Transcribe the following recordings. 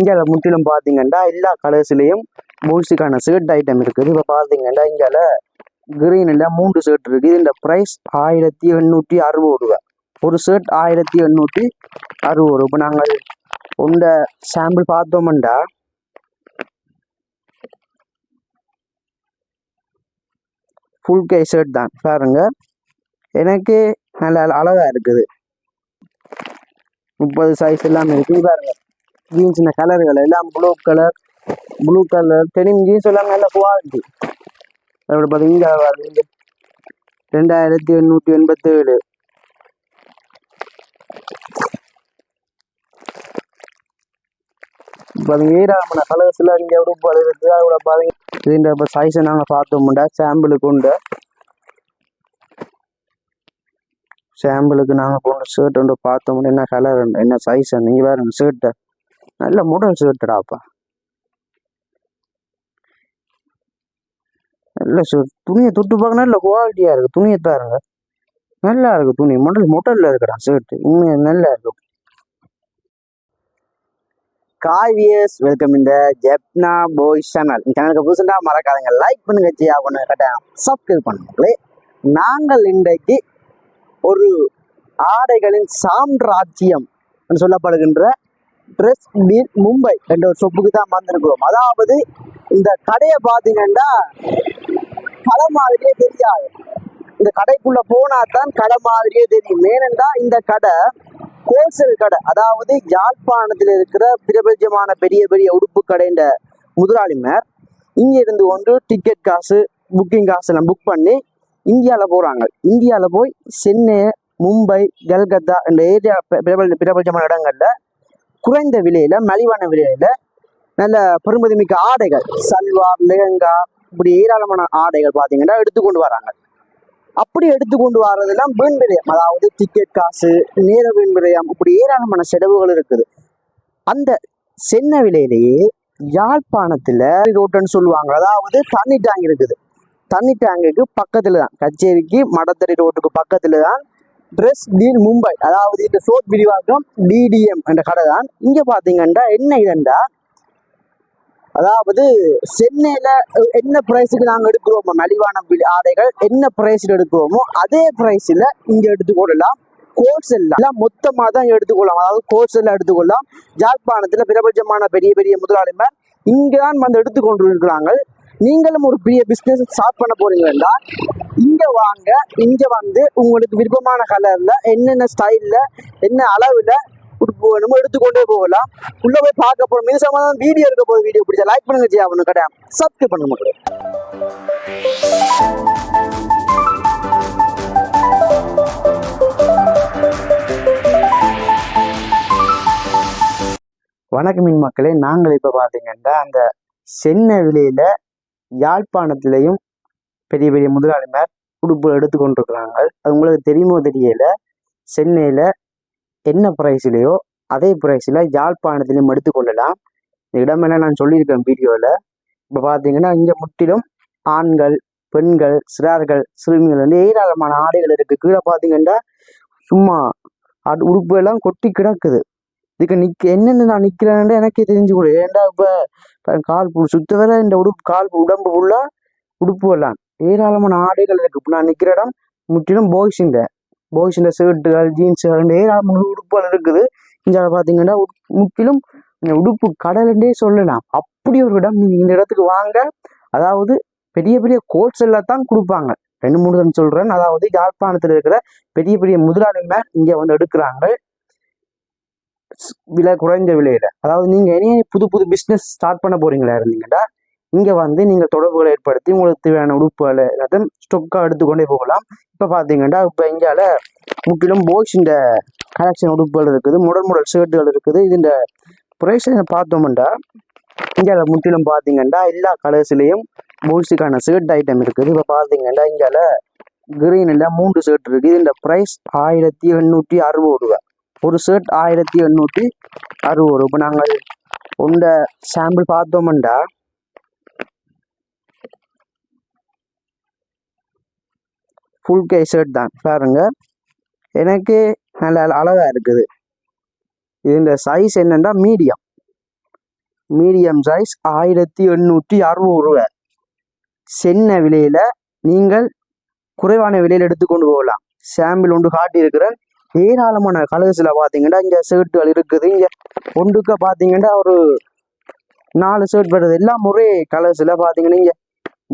இங்கே முற்றிலும் பார்த்தீங்கன்னா எல்லா கலர்ஸ்லேயும் பூல்ஸுக்கான ஷர்ட் ஐட்டம் இருக்குது. இப்போ பார்த்தீங்கன்னா இங்கால கிரீனில் மூன்று ஷர்ட் இருக்குது இந்த ப்ரைஸ் ஆயிரத்தி எண்ணூற்றி அறுபது ரூபா ஒரு ஷர்ட் ஆயிரத்தி எண்ணூற்றி அறுபது ரூபா இப்போ நாங்கள் உண்ட சாம்பிள் பார்த்தோம்டா. ஃபுல் கை ஷர்ட் தான். பாருங்க. எனக்கு நல்ல அழகாக இருக்குது. முப்பது சைஸ் எல்லாமே இருக்குது பாருங்க. ஜீன்ஸின கலர்கள் எல்லாம் blue colour blue colour denim jeans எல்லாம் நல்ல குவாலிட்டி அதோட பார்த்தீங்கன்னா ரெண்டாயிரத்தி எண்ணூற்றி எண்பத்தேழு. பார்த்தீங்க ஏராளமான கலர்ஸில் இங்கே உடுப்பு இருக்குது. அதோட பார்த்தீங்க இதுன்ற இப்போ சைஸை நாங்கள் பார்த்தோம்டா சாம்பிளுக்கு உண்டு? சாம்பிளுக்கு நாங்கள் போன ஷர்ட் ஒன்று பார்த்தோம்னா என்ன கலர் என்ன சைஸ் நீங்கள் வேறு ஷர்ட்டை நல்ல மாடல் ஷர்ட்டுடாப்பா நல்ல சுவர் துணியை தொட்டு பார்க்க நல்ல குவாலிட்டியாக இருக்குது துணியை பாருங்க நல்லா இருக்கு துணி. மொடல் மொட்டல்ல இருக்கிறா ஷர்ட் உண்மையாக நல்லா இருக்கு. காவியஸ் வெல்கம் இந்த ஜெப்னா போய் சேனல் இந்த சேனலுக்கு புதுசுண்டா மறக்காதுங்க. லைக் பண்ணுங்க ஜியா பண்ணுங்க கட்டாயம் சப்ஸ்கிரைப் பண்ணுங்களே. நாங்கள் இன்றைக்கு ஒரு ஆடைகளின் சாம்ராஜ்யம் என்று சொல்லப்படுகின்ற ட்ரெஸ் டீல் மும்பை என்ற ஒரு சொப்புக்கு தான் வந்திருக்கிறோம். அதாவது இந்த கடையை பார்த்தீங்கன்னா கடை மாதிரியே தெரியாது. இந்த கடைக்குள்ள போனா தான் கடை மாதிரியே தெரியும். ஏனென்றா இந்த கடை ஹோல்சேல் கடை. அதாவது யாழ்ப்பாணத்தில் இருக்கிற பிரபஞ்சமான பெரிய பெரிய உடுப்பு கடைன்ற முதலாளிமார் இங்கே இருந்து கொண்டு டிக்கெட் காசு புக்கிங் காசு எல்லாம் புக் பண்ணி இந்தியாவில் போகிறாங்க இந்தியாவில் போய் சென்னை மும்பை கல்கத்தா இந்த ஏரியா பிரபல பிரபஞ்சமான இடங்களில் குறைந்த விலையில மலிவான விலையில நல்ல பெருமதிமிக்க ஆடைகள் சல்வார் லெஹங்கா இப்படி ஏராளமான ஆடைகள் பார்த்தீங்கன்னா எடுத்துக்கொண்டு வராங்க. அப்படி எடுத்துக்கொண்டு வர்றதெல்லாம் வீண் விரயம். அதாவது டிக்கெட் காசு நேர வீண் விரயம் இப்படி ஏராளமான செலவுகள் இருக்குது. அந்த சென்ன விலையிலேயே யாழ்ப்பாணத்துல ரோட்டுன்னு சொல்லுவாங்க. அதாவது தண்ணி டேங்க் இருக்குது. தண்ணி டேங்குக்கு பக்கத்துல தான். கச்சேரிக்கு மடத்தடி ரோட்டுக்கு பக்கத்துல தான் ட்ரெஸ் டீல் மும்பை அதாவது இந்த சோத் விரிவாக்கம் டிடிஎம் என்ற கடை தான். இங்கே பார்த்தீங்கன்னா என்ன இதுண்டா அதாவது சென்னையில் என்ன ப்ரைஸுக்கு நாங்கள் எடுக்கிறோமோ மலிவான ஆடைகள் என்ன ப்ரைஸில் எடுக்கிறோமோ அதே ப்ரைஸில் இங்கே எடுத்துக்கொள்ளலாம் கோட்ஸ் எல்லாம் மொத்தமாக தான் எடுத்துக்கொள்ளலாம் அதாவது ஹோல்சேல்ல எடுத்துக்கொள்ளலாம் ஜாழ்ப்பாணத்தில் பிரபஞ்சமான பெரிய பெரிய முதலாளிமார் இங்கே தான் வந்து எடுத்துக்கொண்டு இருக்கிறாங்க நீங்களும் ஒரு பெரிய பிஸ்னஸ் ஸ்டார்ட் பண்ண போறீங்கன்னா இங்க வாங்க இங்க வந்து உங்களுக்கு விருப்பமான கலர்ல என்னென்ன ஸ்டைல்ல என்ன அளவுல நம்ம எடுத்துக்கொண்டே போகலாம். உள்ள போய் பார்க்க போறோம். இது சம்பந்தம் வீடியோ இருக்க போது வீடியோ பிடிச்சா லைக் பண்ணுங்க ஜி அவனு கடை சப்ஸ்கிரைப் பண்ணுங்க மக்களே. வணக்கம் மீன் மக்களே. நாங்கள் இப்போ பார்த்தீங்கன்னா அந்த சென்னை விலையில யாழ்ப்பாணத்திலையும் பெரிய பெரிய முதலாளிமார் உடுப்பு எடுத்து கொண்டிருக்கிறாங்க அது உங்களுக்கு தெரியுமோ தெரியல. சென்னையில் என்ன ப்ரைஸ்லையோ அதே ப்ரைஸில் யாழ்ப்பாணத்திலையும் எடுத்துக்கொள்ளலாம். இந்த இடமெல்லாம் நான் சொல்லியிருக்கேன் வீடியோவில் இப்போ பார்த்தீங்கன்னா இங்கே முற்றிலும் ஆண்கள் பெண்கள் சிறார்கள் சிறுமிகள் வந்து ஏராளமான ஆடைகள் இருக்குது கீழே பார்த்தீங்கன்னா சும்மா அது உடுப்பு எல்லாம் கொட்டி கிடக்குது. இதுக்கு நிக்க என்னென்ன நான் நிக்கிறேன்னு எனக்கே தெரிஞ்சு கொடு. ஏன்டா இப்ப கால் சுத்த வர இந்த உடுப்பு கால் உடம்பு ஃபுல்லா உடுப்பு எல்லாம் ஏராளமான ஆடைகள் இருக்கு. இப்போ நான் நிக்கிற இடம் முற்றிலும் பாய்ஸுங்க பாய்ஸுங்க ஷர்ட்டுகள் ஜீன்ஸுகள் ஏராளமான உடுப்புகள் இருக்குது. இந்த பார்த்தீங்கன்னா உட்- முற்றிலும் இந்த உடுப்பு கடலுண்டே சொல்லலாம். அப்படி ஒரு இடம் நீங்கள் இந்த இடத்துக்கு வாங்க. அதாவது பெரிய பெரிய ஹோல்சேல்ல தான் கொடுப்பாங்க. ரெண்டு மூணு தான் சொல்கிறேன் அதாவது யாழ்ப்பாணத்தில் இருக்கிற பெரிய பெரிய முதலாளிமார் இங்கே வந்து எடுக்கிறாங்க. விலை குறைந்த விலையில. அதாவது நீங்க இனி புது புது பிசினஸ் ஸ்டார்ட் பண்ண போறீங்களா இருந்தீங்கன்னா இங்க வந்து நீங்க தொடர்புகளை ஏற்படுத்தி உங்களுக்கு தேவையான உடுப்புகளை எல்லாத்தையும் ஸ்டொக்கா எடுத்துக்கொண்டே போகலாம். இப்ப பாத்தீங்கன்னா இப்ப இங்கால முற்றிலும் போய்ஸ் இந்த கலெக்ஷன் உடுப்புகள் இருக்குது முதல் முதல் ஷர்ட்டுகள் இருக்குது. இதுஇந்த ப்ரைஸ் பார்த்தோம்டா இந்தியாவில் முற்றிலும் பாத்தீங்கன்னா எல்லா கலர்ஸ்லயும் பாய்ஸுக்கான ஷர்ட் ஐட்டம் இருக்குது. இப்ப பாத்தீங்கன்னா இங்கால கிரீன்ல மூன்று ஷர்ட் இருக்குது இந்த ப்ரைஸ் ஆயிரத்தி எண்ணூற்றி அறுபது ரூபா ஒரு ஷர்ட் ஆயிரத்தி எண்ணூற்றி அறுபது. ரூபா இப்போ நாங்கள் உண்ட சாம்பிள் பார்த்தோம்டா ஃபுல் கை ஷர்ட் தான். பாருங்க. எனக்கு நல்ல அளவாக இருக்குது. இந்த சைஸ் என்னென்னா மீடியம் மீடியம் சைஸ் ஆயிரத்தி எண்ணூற்றி அறுபது ரூபா. சென்ன விலையில நீங்கள் குறைவான விலையில் எடுத்துக்கொண்டு போகலாம். சாம்பிள் ஒன்று காட்டியிருக்கிறேன். ஏராளமான கலர்ஸில் பார்த்தீங்கன்னா இங்கே ஷர்ட்டுகள் இருக்குது. இங்கே ஒன்றுக்க பார்த்தீங்கன்னா ஒரு நாலு ஷர்ட் வருது. எல்லாம் ஒரே கலர்ஸில் பார்த்தீங்கன்னா இங்கே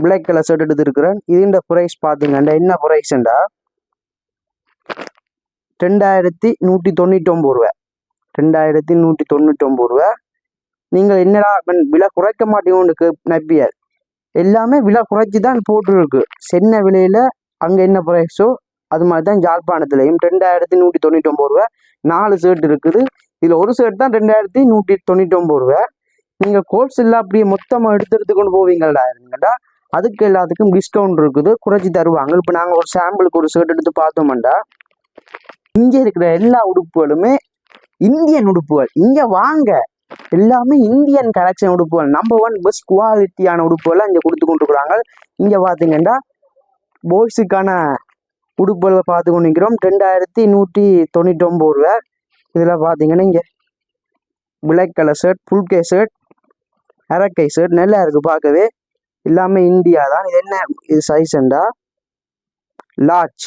பிளாக் கலர் ஷர்ட் இது இதுன்ற ப்ரைஸ் பார்த்தீங்கன்னா என்ன ப்ரைஸ்ண்டா ரெண்டாயிரத்தி நூற்றி தொண்ணூற்றி ரூபா ரெண்டாயிரத்தி நூற்றி தொண்ணூற்றி ரூபா நீங்கள் என்னடா விலை குறைக்க மாட்டீங்கன்னு நம்பியார் எல்லாமே விலை குறைச்சி தான் போட்டுருக்கு. சென்ன விலையில அங்கே என்ன ப்ரைஸோ அது மாதிரி தான் ஜாழ்ப்பாணத்துலையும். ரெண்டாயிரத்தி நூற்றி தொண்ணூற்றி ஒம்பது ரூபா நாலு ஷர்ட் இருக்குது. இதில் ஒரு ஷர்ட் தான் ரெண்டாயிரத்தி நூற்றி தொண்ணூற்றி ஒம்பது ரூபா நீங்கள் கோர்ஸ் எல்லாம் அப்படியே மொத்தமாக எடுத்து எடுத்து கொண்டு போவீங்களா இருங்கடா அதுக்கு எல்லாத்துக்கும் டிஸ்கவுண்ட் இருக்குது. குறைச்சி தருவாங்க. இப்போ நாங்கள் ஒரு சாம்பிளுக்கு ஒரு ஷர்ட் எடுத்து பார்த்தோம்டா இங்கே இருக்கிற எல்லா உடுப்புகளுமே இந்தியன் உடுப்புகள். இங்கே வாங்க. எல்லாமே இந்தியன் கலெக்ஷன் உடுப்புகள். நம்பர் ஒன் பெஸ்ட் குவாலிட்டியான உடுப்புகள்லாம் இங்கே கொடுத்து கொண்டிருக்கிறாங்க. இங்கே பார்த்தீங்கன்னா பாய்ஸுக்கான உடுப்புகளை பார்த்து கொண்டிருக்கிறோம். ரெண்டாயிரத்தி நூற்றி தொண்ணூற்றி ஒம்பது ரூபா இதில் பார்த்தீங்கன்னா இங்கே பிளாக் கலர் ஷர்ட் ஃபுல் கே ஷர்ட் அரக்கை ஷர்ட் நல்லா இருக்குது பார்க்கவே. எல்லாமே இந்தியா தான். இது என்ன? இது சைஸ்ண்டா லார்ஜ்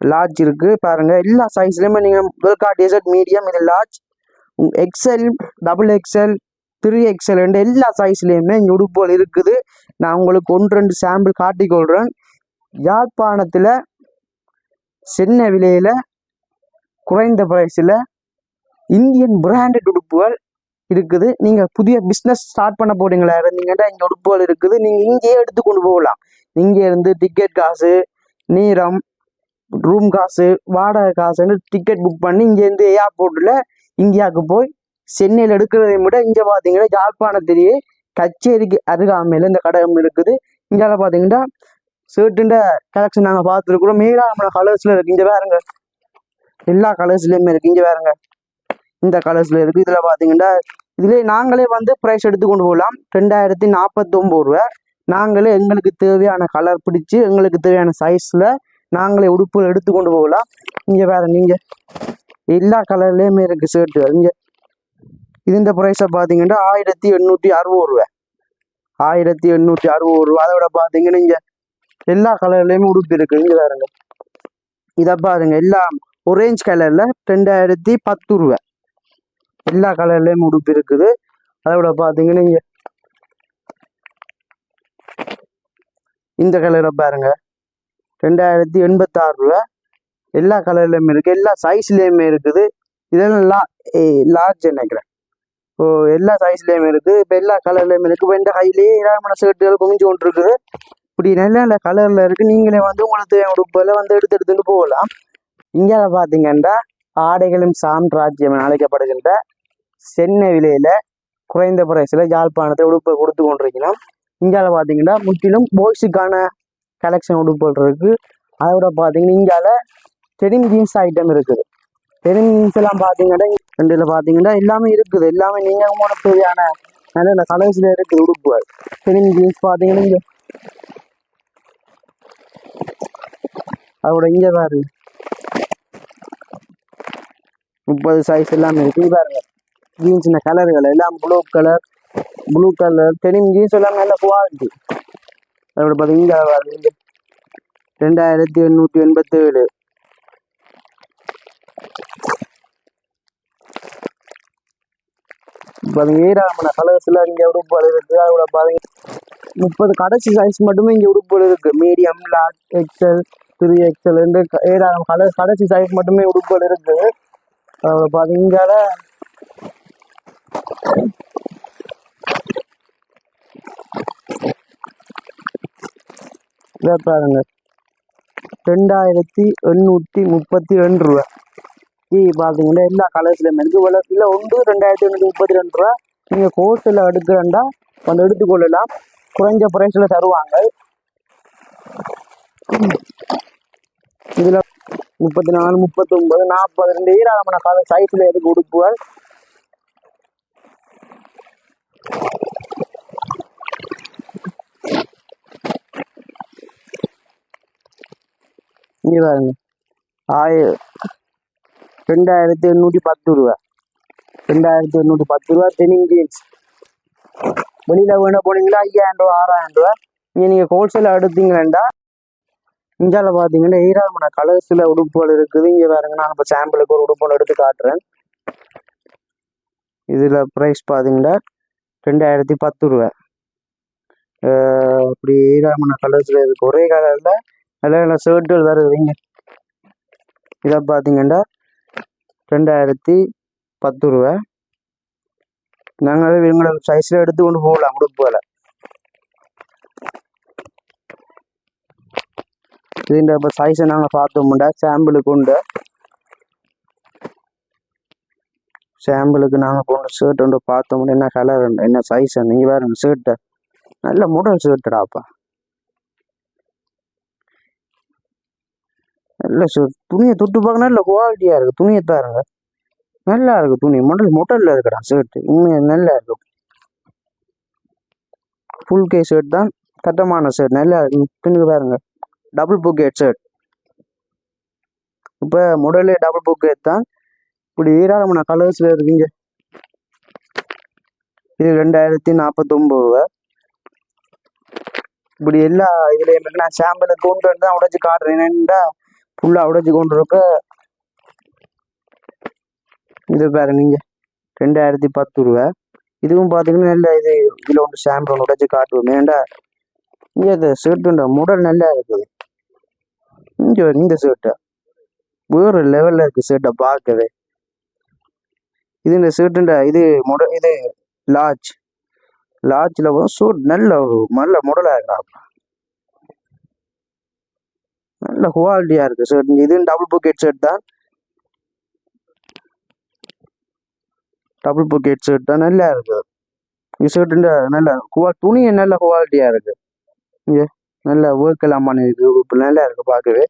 லார்ஜ் இருக்குது பாருங்கள் எல்லா சைஸ்லையுமே நீங்கள் வெல்கா டேசர்ட் மீடியம் இது large XL double XL three XL எல்லா சைஸ்லேயுமே இங்கே உடுப்புகள் இருக்குது. நான் உங்களுக்கு ஒன்று ரெண்டு சாம்பிள் காட்டிக்கொள்கிறேன் யாழ்ப்பாணத்தில் சின்ன விலையில் குறைந்த ப்ரைஸில் இந்தியன் பிராண்டட் உடுப்புகள் இருக்குது. நீங்கள் புதிய பிஸ்னஸ் ஸ்டார்ட் பண்ண போறீங்களா? இருந்தீங்கன்னா இங்கே உடுப்புகள் இருக்குது. நீங்கள் இங்கேயே எடுத்து கொண்டு போகலாம். இங்கே இருந்து டிக்கெட் காசு நீரம் ரூம் காசு வாடகை காசுன்னு டிக்கெட் புக் பண்ணி இங்கேருந்து ஏர்போர்ட்டில் இந்தியாவுக்கு போய் சென்னையில் எடுக்கிறதையும் விட இங்கே பார்த்தீங்கன்னா யாழ்ப்பாணத்திலேயே கச்சேரிக்கு அருகாமையில் இந்த கடகம் இருக்குது. இங்கே பார்த்தீங்கன்னா ஷர்ட்டுன்ற கலெக்ஷன் நாங்கள் பார்த்துருக்குறோம். ஏராளமான கலர்ஸில் இருக்குது இங்கே வேறுங்க எல்லா கலர்ஸ்லேயுமே இருக்குது இங்கே வேறுங்க இந்த கலர்ஸில் இருக்குது இதில் பார்த்தீங்கன்னா இதிலே நாங்களே வந்து ப்ரைஸ் எடுத்து கொண்டு போகலாம். ரெண்டாயிரத்தி நாற்பத்தொம்பது ரூபா நாங்களே எங்களுக்கு தேவையான கலர் பிடிச்சி எங்களுக்கு தேவையான சைஸில் நாங்களே உடுப்புகள் எடுத்து கொண்டு போகலாம். இங்கே வேறு நீங்கள் எல்லா கலர்லேயுமே இருக்குது ஷர்ட்டு இங்கே. இதுன்ற ப்ரைஸை பார்த்தீங்கன்னா ஆயிரத்தி எண்ணூற்றி அறுபது ரூபா ஆயிரத்தி எண்ணூற்றி அறுபது ரூபா அதை விட பார்த்தீங்கன்னா இங்கே எல்லா கலர்லயுமே உடுப்பு இருக்கு. இங்க பாருங்க. இதை பாருங்க. எல்லாம் ஒரேஞ்ச் கலர்ல ரெண்டாயிரத்தி பத்து ரூபா எல்லா கலர்லயும் உடுப்பு இருக்குது. அதோட பாத்தீங்கன்னா பார்த்தீங்கன்னா இந்த கலரை பாருங்க. ரெண்டாயிரத்தி எண்பத்தாறு ரூபா எல்லா கலர்லயுமே இருக்குது எல்லா சைஸ்லேயுமே இருக்குது. இதெல்லாம் லா லார்ஜ் நினைக்கிறேன். ஓ எல்லா சைஸ்லேயுமே இருக்குது இப்போ எல்லா கலர்லேயுமே இருக்குது இப்போ இந்த கையிலேயே ஏராளமான ஷர்ட்டுகள் குமிஞ்சு கொண்டு இருக்குது இப்படி நல்ல நல்ல கலரில் இருக்குது நீங்களே வந்து உங்களுக்கு உடுப்பில் வந்து எடுத்து எடுத்துட்டு போகலாம். இங்கே பார்த்தீங்கன்னா ஆடைகளும் சாம்ராஜ்யம் என அழைக்கப்படுகின்ற சென்னை விலையில குறைந்த பிரைஸில் யாழ்ப்பாணத்தை உடுப்பை கொடுத்து கொண்டிருக்கிறோம். இங்கால பார்த்தீங்கன்னா முற்றிலும் போய்ஸுக்கான கலெக்ஷன் உடுப்புகள் இருக்குது அதோட பார்த்தீங்கன்னா இங்கால டெனிம் ஜீன்ஸ் ஐட்டம் இருக்குது. டெனிம் ஜீன்ஸ் எல்லாம் பார்த்தீங்கன்னா ரெண்டில் பார்த்தீங்கன்னா எல்லாமே இருக்குது. எல்லாமே நீங்கள் உங்களோட தேவையான நல்ல நல்ல கலர்ஸில் இருக்குது உடுப்புகள். டெனிம் ஜீன்ஸ் பார்த்தீங்கன்னா அதோட இங்கே பாரு. முப்பது சைஸ் எல்லாமே இருக்கு. இங்க பாருங்க. ஜீன்ஸ் கலர்கள் எல்லாம் blue colour blue colour denim jeans எல்லாம் நல்ல குவாலிட்டி அதோட பார்த்தீங்கன்னா இங்க பாருங்க ரெண்டாயிரத்தி எண்ணூற்றி எண்பத்தேழு. பாருங்க ஏராளமான எல்லாம் இங்கே உடுப்புகள் இருக்கு அதோட பாருங்க. முப்பது கடைசி சைஸ் மட்டுமே இங்கே உடுப்புகள் இருக்கு. Medium large XL three XL ஏராளம் கலர் கடைசி சைஸ் மட்டுமே உடுப்புகள் இருக்கு. அதோட பாருங்க இதை பாருங்க. ரெண்டாயிரத்தி எண்ணூற்றி முப்பத்தி ரெண்டு ரூபா. இது பார்த்தீங்கன்னா எல்லா கலர்ஸ்லையுமே இருக்குது இவ்வளோ இல்லை ஒன்று ரெண்டாயிரத்தி எண்ணூற்றி முப்பத்தி ரெண்டு ரூபா. நீங்கள் கோர்ஸில் எடுக்கிறேன்டா வந்து எடுத்துக்கொள்ளலாம். குறைஞ்ச ப்ரைஸில் தருவாங்க. இதில் முப்பத்தி நாலு முப்பத்தொம்பது நாற்பது ரெண்டு ஈராளமான கால சைஸில் எதுக்கு உடுப்புகள்? இங்கே பாருங்க. ஆய ரெண்டாயிரத்தி எண்ணூற்றி பத்து ரூபா ரெண்டாயிரத்தி எண்ணூற்றி பத்து ரூபா டெனிங் ஜீன்ஸ் வெளியில் வேணா போனீங்களா? ஐயாயிரம் ரூபா ஆறாயிரம் ரூபா? இங்கே நீங்கள் ஹோல்சேலாக எடுத்தீங்கன்னா இந்தியாவில் பார்த்தீங்கன்னா ஏராளமான கலர்ஸில் உடுப்புகள் இருக்குது. இங்கே பாருங்க நான் இப்போ சாம்பிளுக்கு ஒரு உடுப்புகள் எடுத்து காட்டுறேன். இதில் ப்ரைஸ் பார்த்தீங்கன்னா ரெண்டாயிரத்தி பத்து ரூபா. அப்படி ஏராளமான கலர்ஸில் இருக்குது ஒரே கலரில் நல்ல நல்ல ஷர்ட்டுகள் வருதுங்க இதை பார்த்தீங்கன்னா ரெண்டாயிரத்தி பத்து ரூபா. நாங்கள் எங்களோட சைஸில் எடுத்து கொண்டு போகலாம் உடுப்புகளை இதுன்ற இப்போ சைஸை நாங்கள் பார்த்தோம்டா சாம்பிளுக்கு உண்டு சாம்பிளுக்கு நாங்கள் போன ஷர்ட் ஒன்று பார்த்தோம்னா என்ன கலர் என்ன சைஸ் நீங்கள் வேறு ஷர்ட்டு நல்ல மாடல் ஷர்ட்டுடாப்பா நல்ல ஷர்ட் துணியை தொட்டு பார்க்கணும் நல்ல குவாலிட்டியாக இருக்குது துணியை பாருங்க நல்லா இருக்கு துணி. மொடல் மாடலில் இருக்கிறா ஷர்ட் உண்மையாக நல்லா இருக்கு ஃபுல் கே ஷர்ட் தான். கட்டமான ஷர்ட் நல்லா இருக்கு. பின்னுக்கு பாருங்க. டபுள் புக்கெட் ஷர்ட் இப்போ முதல்ல டபுள் புக்கெட் தான். இப்படி ஏராளமான கலர்ஸில் இருக்குங்க. இது ரெண்டாயிரத்தி நாற்பத்தொம்பது ரூபா இப்படி எல்லா இதுலேயுமே நான் சாம்பிளை கொண்டு வந்து தான் உடைச்சி காட்டுறேன். என்னென்னா ஃபுல்லாக உடைச்சி கொண்டு இருக்க இது பாருங்க இங்க ரெண்டாயிரத்தி பத்து ரூபா. இதுவும் பார்த்தீங்கன்னா நல்ல இது இதில் ஒன்று சாம்பிள் உடைச்சி உடைச்சு காட்டுவோம். ஏன்டா இங்கே இந்த ஷர்ட்டுண்டா முடல் நல்லா இருக்குது. இங்கே இந்த ஷர்ட்டு வேறு லெவலில் இருக்குது ஷர்ட்டை பார்க்கவே. இது இந்த ஷர்ட்டுண்டா இது முட இது லார்ஜ் லார்ஜில் போதும் ஷூட் நல்ல நல்ல முடலாக இருக்கா? நல்ல குவாலிட்டியாக இருக்குது ஷர்ட் இது டபுள் பாக்கெட் ஷர்ட் தான். டபுள் பாக்கெட் ஷர்ட் தான் நல்லா இருக்குது இந்த ஷர்ட்டுன்ற நல்ல குவா துணி நல்ல குவாலிட்டியாக இருக்குது இங்கே நல்ல ஒர்க் எல்லாம் பண்ணிருக்கு. இப்போ நல்லா இருக்கு பார்க்கவே.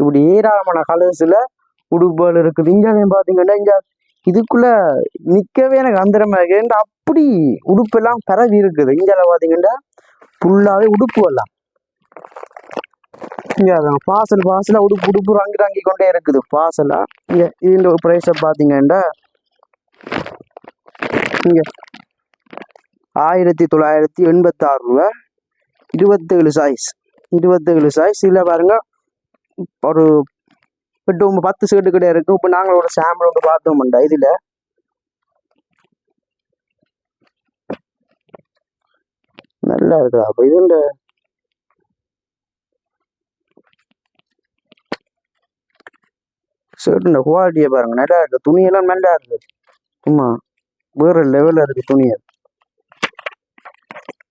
இப்படி ஏராளமான கலர்ஸில் உடுப்புகள் இருக்குது. இங்கே பார்த்தீங்கன்னா இங்கே இதுக்குள்ள நிற்கவே எனக்கு அந்தரமாக இருக்கு. அப்படி உடுப்பெல்லாம் பரவி இருக்குது. இங்கே பார்த்தீங்கன்னா ஃபுல்லாகவே உடுப்பு எல்லாம். இங்கே பாசல் பாசலாக உடுப்பு உடுப்பு ரங்கி ரங்கி கொண்டே இருக்குது. பாசலாக இங்கே இந்த ப்ரைஸை பார்த்தீங்கன்னா இங்கே. ஆயிரத்தி தொள்ளாயிரத்தி எண்பத்தாறு ரூபா இருபத்தேழு சாய்ஸ் இருபத்தேழு சாய்ஸ் இதில் பாருங்க ஒரு இப்போ ஒம்பது பத்து ஷர்ட்டு கிட்ட இருக்குது இப்போ நாங்கள் ஒரு சாம்பிள் ஒன்று பார்த்தோம்டா இதில். நல்லா இருக்குதா அப்போ இதுண்ட ஷர்ட்டுண்ட குவாலிட்டியை பாருங்க நல்லா இருக்கு. துணியெல்லாம் நல்லா இருக்கு. சும்மா வேற லெவலில் இருக்கு துணி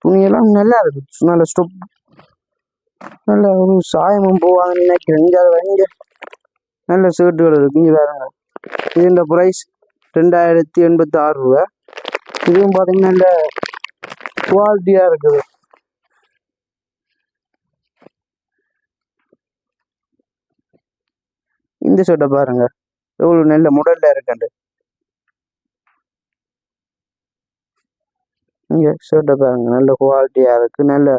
துணியெல்லாம் நல்லா இருக்கு. நல்ல ஸ்டொப் நல்ல ஒரு சாயமும் போவாங்கன்னு நினைக்கிறேன். இங்கே அதை இங்க நல்ல ஷர்ட்டுகள் இருக்கு. இங்கே வேறு இது இந்த ப்ரைஸ் ரெண்டாயிரத்தி எண்பத்தி ஆறு ரூபா. இதுவும் பார்த்தீங்கன்னா நல்ல குவாலிட்டியாக இருக்குது. இந்த ஷர்ட்டை பாருங்க. எவ்வளோ நல்ல முடல்ல இங்கே ஷர்ட்டை பாருங்க. நல்ல குவாலிட்டியாக இருக்கு. நல்ல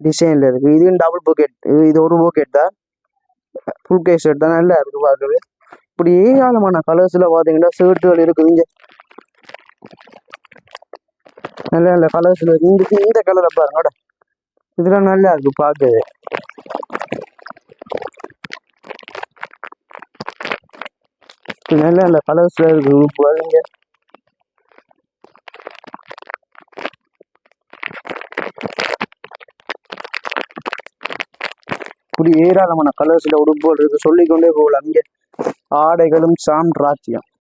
டிசைனில் இருக்கு. இதுவும் டபுள் பாக்கெட் இது ஒரு பாக்கெட் தான். ஃபுல் கே ஷர்ட் தான். நல்லா இருக்கு பார்க்கவே. இப்படி ஏராளமான கலர்ஸில் பார்த்தீங்கன்னா ஷர்ட்டுகள் இருக்குது. இங்கே நல்ல நல்ல கலர்ஸில் இருக்கு. இந்த இந்த கலரை பாருங்க. இதெல்லாம் நல்லா இருக்கு பார்க்கவே. நல்ல நல்ல கலர்ஸில் இருக்கு. உடுப்புகள் இப்படி ஏராளமான கலர்ஸில் உடுப்புகள் சொல்லிக்கொண்டே போகலாம். இங்கே ஆடைகளும் சாம்ராஜ்யம்